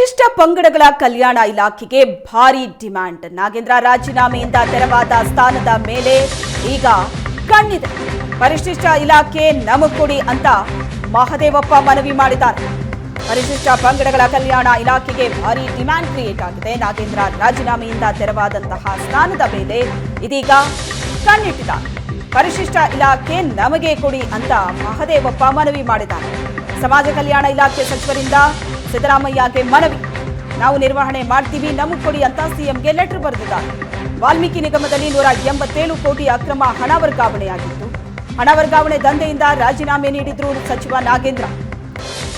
ಪರಿಶಿಷ್ಟ ಪಂಗಡಗಳ ಕಲ್ಯಾಣ ಇಲಾಖೆಗೆ ಭಾರಿ ಡಿಮ್ಯಾಂಡ್. ನಾಗೇಂದ್ರ ರಾಜೀನಾಮೆಯಿಂದ ತೆರವಾದ ಸ್ಥಾನದ ಮೇಲೆ ಈಗ ಕಣ್ಣಿದೆ. ಪರಿಶಿಷ್ಟ ಇಲಾಖೆ ನಮಗ್ ಕೊಡಿ ಅಂತ ಮಹದೇವಪ್ಪ ಮನವಿ ಮಾಡಿದ್ದಾರೆ. ಪರಿಶಿಷ್ಟ ಪಂಗಡಗಳ ಕಲ್ಯಾಣ ಇಲಾಖೆಗೆ ಭಾರಿ ಡಿಮ್ಯಾಂಡ್ ಕ್ರಿಯೇಟ್ ಆಗಿದೆ. ನಾಗೇಂದ್ರ ರಾಜೀನಾಮೆಯಿಂದ ತೆರವಾದಂತಹ ಸ್ಥಾನದ ಮೇಲೆ ಇದೀಗ ಕಣ್ಣಿಟ್ಟಿದ್ದಾರೆ. ಪರಿಶಿಷ್ಟ ಇಲಾಖೆ ನಮಗೆ ಕೊಡಿ ಅಂತ ಮಹದೇವಪ್ಪ ಮನವಿ ಮಾಡಿದ್ದಾರೆ. ಸಮಾಜ ಕಲ್ಯಾಣ ಇಲಾಖೆ ಸಚಿವರಿಂದ ಸಿದ್ದರಾಮಯ್ಯಗೆ ಮನವಿ. ನಾವು ನಿರ್ವಹಣೆ ಮಾಡ್ತೀವಿ, ನಮಗೆ ಕೊಡಿ ಅಂತ ಸಿಎಂಗೆ ಲೆಟರ್ ಬರೆದಿದ್ದಾರೆ ವಾಲ್ಮೀಕಿ ನಿಗಮದಲ್ಲಿ ನೂರ ಎಂಬತ್ತೇಳು ಕೋಟಿ ಅಕ್ರಮ ಹಣ ವರ್ಗಾವಣೆಯಾಗಿತ್ತು. ಹಣ ವರ್ಗಾವಣೆ ದಂಧೆಯಿಂದ ರಾಜೀನಾಮೆ ನೀಡಿದ್ರು ಸಚಿವ ನಾಗೇಂದ್ರ.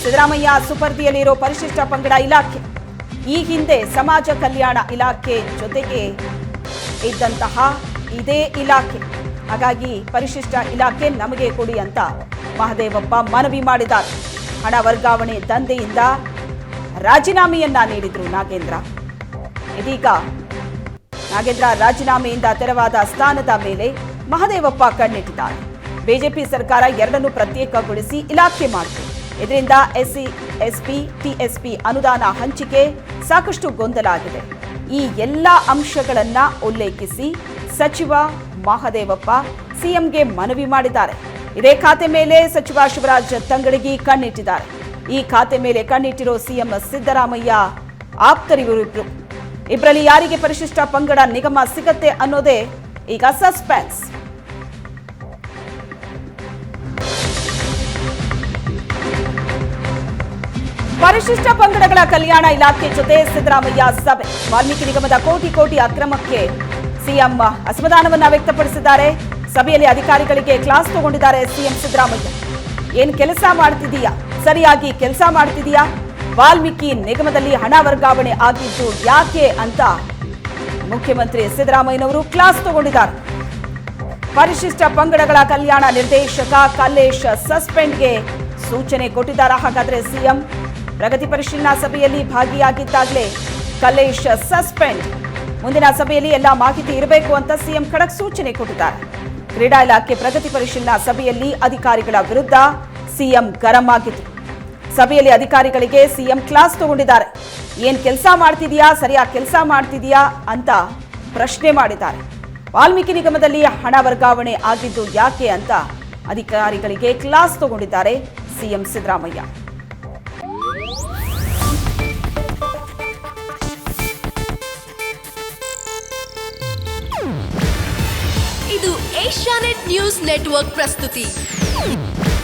ಸಿದ್ದರಾಮಯ್ಯ ಸುಪರ್ದಿಯಲ್ಲಿರೋ ಪರಿಶಿಷ್ಟ ಪಂಗಡ ಇಲಾಖೆ. ಈ ಹಿಂದೆ ಸಮಾಜ ಕಲ್ಯಾಣ ಇಲಾಖೆ ಜೊತೆಗೆ ಇದ್ದಂತಹ ಇದೇ ಇಲಾಖೆ. ಹಾಗಾಗಿ ಪರಿಶಿಷ್ಟ ಇಲಾಖೆ ನಮಗೆ ಕೊಡಿ ಅಂತ ಮಹದೇವಪ್ಪ ಮನವಿ ಮಾಡಿದ್ದಾರೆ. ಹಣ ವರ್ಗಾವಣೆ ದಂಧೆಯಿಂದ ರಾಜೀನಾಮೆಯನ್ನ ನೀಡಿದ್ರು ನಾಗೇಂದ್ರ. ಇದೀಗ ನಾಗೇಂದ್ರ ರಾಜೀನಾಮೆಯಿಂದ ತೆರವಾದ ಸ್ಥಾನದ ಮೇಲೆ ಮಹದೇವಪ್ಪ ಕಣ್ಣಿಟ್ಟಿದ್ದಾರೆ. ಬಿಜೆಪಿ ಸರ್ಕಾರ ಎರಡನ್ನು ಪ್ರತ್ಯೇಕಗೊಳಿಸಿ ಇಲಾಖೆ ಮಾಡಿತು ಇದರಿಂದ ಎಸ್ಸಿ, ಎಸ್ಪಿ, ಟಿಎಸ್ಪಿ ಅನುದಾನ ಹಂಚಿಕೆ ಸಾಕಷ್ಟು ಗೊಂದಲ ಆಗಿದೆ. ಈ ಎಲ್ಲ ಅಂಶಗಳನ್ನ ಉಲ್ಲೇಖಿಸಿ ಸಚಿವ ಮಹದೇವಪ್ಪ ಸಿಎಂಗೆ ಮನವಿ ಮಾಡಿದ್ದಾರೆ. ಇದೇ ಖಾತೆ ಮೇಲೆ ಸಚಿವ ಶಿವರಾಜ್ ತಂಗಡಗಿ ಕಣ್ಣಿಟ್ಟಿದ್ದಾರೆ. ಈ ಖಾತೆ ಮೇಲೆ ಕಣ್ಣಿಟ್ಟಿರೋ ಸಿಎಂ ಸಿದ್ದರಾಮಯ್ಯ ಆಪ್ತರಿವರಿಬ್ರು ಇಬ್ಬರಲ್ಲಿ ಯಾರಿಗೆ ಪರಿಶಿಷ್ಟ ಪಂಗಡ ನಿಗಮ ಸಿಗತ್ತೆ ಅನ್ನೋದೇ ಈಗ ಸಸ್ಪೆನ್ಸ್ ಪರಿಶಿಷ್ಟ ಪಂಗಡಗಳ ಕಲ್ಯಾಣ ಇಲಾಖೆ ಜೊತೆ ಸಿದ್ದರಾಮಯ್ಯ ಸಭೆ. ವಾಲ್ಮೀಕಿ ನಿಗಮದ ಕೋಟಿ ಕೋಟಿ ಅಕ್ರಮಕ್ಕೆ ಸಿಎಂ ಅಸಮಾಧಾನವನ್ನ ವ್ಯಕ್ತಪಡಿಸಿದ್ದಾರೆ. ಸಭೆಯಲ್ಲಿ ಅಧಿಕಾರಿಗಳಿಗೆ ಕ್ಲಾಸ್ ತಗೊಂಡಿದ್ದಾರೆ ಸಿಎಂ ಸಿದ್ದರಾಮಯ್ಯ. ಏನ್ ಕೆಲಸ ಮಾಡ್ತಿದೀಯಾ ಸರಿಯಾಗಿ ಕೆಲಸ ಮಾಡ್ತಿದೀಯಾ? ವಾಲ್ಮೀಕಿ ನಿಗಮದಲ್ಲಿ ಹಣ ವರ್ಗಾವಣೆ ಆಗಿದ್ದು ಯಾಕೆ ಅಂತ ಮುಖ್ಯಮಂತ್ರಿ ಸಿದ್ದರಾಮಯ್ಯನವರು ಕ್ಲಾಸ್ ತಗೊಂಡಿದ್ದಾರೆ. ಪರಿಶಿಷ್ಟ ಪಂಗಡಗಳ ಕಲ್ಯಾಣ ನಿರ್ದೇಶಕ ಕಲ್ಲೇಶ್ ಸಸ್ಪೆಂಡ್ಗೆ ಸೂಚನೆ ಕೊಟ್ಟಿದ್ದಾರೆ. ಹಾಗಾದ್ರೆ ಸಿಎಂ ಪ್ರಗತಿ ಪರಿಶೀಲನಾ ಸಭೆಯಲ್ಲಿ ಭಾಗಿಯಾಗಿದ್ದಾಗಲೇ ಕಲ್ಲೇಶ್ ಸಸ್ಪೆಂಡ್ ಮುಂದಿನ ಸಭೆಯಲ್ಲಿ ಎಲ್ಲ ಮಾಹಿತಿ ಇರಬೇಕು ಅಂತ ಸಿಎಂ ಖಡಕ್ ಸೂಚನೆ ಕೊಟ್ಟಿದ್ದಾರೆ. ಕ್ರೀಡಾ ಇಲಾಖೆ ಪ್ರಗತಿ ಪರಿಶೀಲನಾ ಸಭೆಯಲ್ಲಿ ಅಧಿಕಾರಿಗಳ ವಿರುದ್ಧ ಸಿಎಂ ಗರಂ ಆಗಿತ್ತು ಸಭೆಯಲ್ಲಿ ಅಧಿಕಾರಿಗಳಿಗೆ ಸಿಎಂ ಕ್ಲಾಸ್ ತಗೊಂಡಿದ್ದಾರೆ. ಏನ್ ಕೆಲಸ ಮಾಡ್ತಿದೀಯಾ? ಸರಿಯಾಗಿ ಕೆಲಸ ಮಾಡ್ತಿದೀಯಾ? ಅಂತ ಪ್ರಶ್ನೆ ಮಾಡಿದ್ದಾರೆ. ವಾಲ್ಮೀಕಿ ನಿಗಮದಲ್ಲಿ ಹಣ ವರ್ಗಾವಣೆ ಆಗಿದ್ದು ಯಾಕೆ ಅಂತ ಅಧಿಕಾರಿಗಳಿಗೆ ಕ್ಲಾಸ್ ತಗೊಂಡಿದ್ದಾರೆ ಸಿಎಂ ಸಿದ್ದರಾಮಯ್ಯ. ಇದು ಏಷ್ಯಾನೆಟ್ ನ್ಯೂಸ್ ನೆಟ್ವರ್ಕ್ ಪ್ರಸ್ತುತಿ.